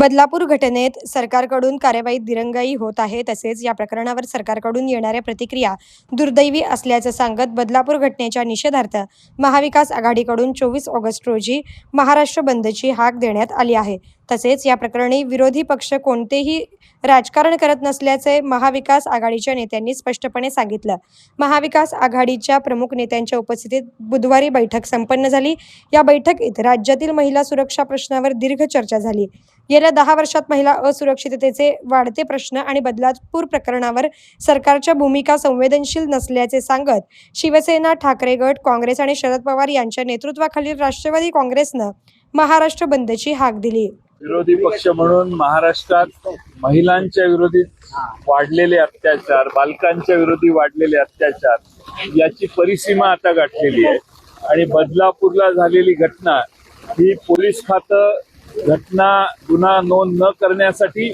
बदलापूर घटनेत सरकारकडून कार्यवाहीत दिरंगाई होत आहे. तसेच या प्रकरणावर सरकारकडून येणाऱ्या प्रतिक्रिया दुर्दैवी असल्याचं सांगत बदलापूर घटनेच्या निषेधार्थ महाविकास आघाडीकडून चोवीस ऑगस्ट रोजी महाराष्ट्र बंदची हाक देण्यात आली आहे. तसेच या प्रकरणी विरोधी पक्ष कोणतेही राजकारण करत नसल्याचे महाविकास आघाडीच्या नेत्यांनी स्पष्टपणे सांगितलं. महाविकास आघाडीच्या प्रमुख नेत्यांच्या उपस्थितीत बुधवारी बैठक संपन्न झाली. या बैठकीत राज्यातील महिला सुरक्षा प्रश्नावर दीर्घ चर्चा झाली. गेल्या दहा वर्षात महिला असुरक्षिततेचे वाढते प्रश्न आणि बदलापूर प्रकरणावर सरकारच्या भूमिका संवेदनशील नसल्याचे सांगत शिवसेना ठाकरे गट काँग्रेस आणि शरद पवार यांच्या नेतृत्वाखालील राष्ट्रवादी काँग्रेसनं महाराष्ट्र बंदची हाक दिली. विरोधी पक्ष म्हणून महाराष्ट्रात महिलांच्या विरोधी वाढलेले अत्याचार बालकांच्या विरोधी वाढलेले अत्याचार याची परिसीमा आता गाठलेली आहे. आणि बदलापूरला झालेली घटना ही पोलीस खातं घटना गुन्हा नोंद न करण्यासाठी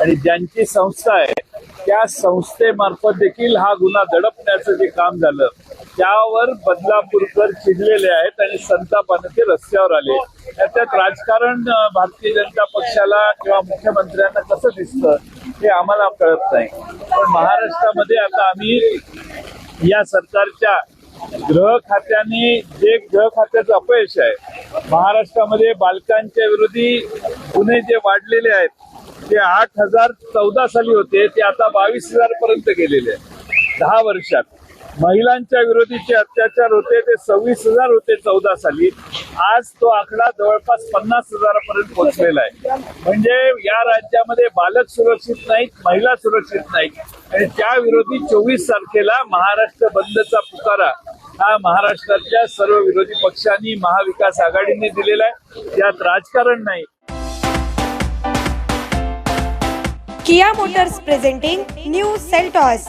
आणि ज्यांची संस्था आहे त्या संस्थेमार्फत देखील हा गुन्हा दडपण्याचं जे काम झालं त्यावर बदलापूरकर चिडलेले आहेत आणि संतापाने ते रस्त्यावर आले. त्यात राजकारण भारतीय जनता पक्षाला किंवा मुख्यमंत्र्यांना कसं दिसतं हे आम्हाला कळत नाही. पण महाराष्ट्रामध्ये आता आम्ही या सरकारच्या गृह खात्याने जे गृह खात्याचं अपयश आहे महाराष्ट्रामध्ये बालकांच्या विरोधी गुन्हे जे वाढलेले आहेत ते आठ हजार चौदा साली होते ते आता बावीस हजार पर्यंत गेलेले आहेत. दहा वर्षात. महिलांच्या विरोधीचे अत्याचार होते ते सव्वीस हजार होते चौदा साली. आज तो आकडा जवळपास पन्नास हजारापर्यंत पोहोचलेला आहे. म्हणजे या राज्यामध्ये बालक सुरक्षित नाहीत महिला सुरक्षित नाहीत. आणि त्या विरोधी चोवीस तारखेला महाराष्ट्र बंदचा पुकारा हा महाराष्ट्रातल्या सर्व विरोधी पक्षांनी महाविकास आघाडीने दिलेला आहे. यात राजकारण नाही. Kia motors presenting new Seltos.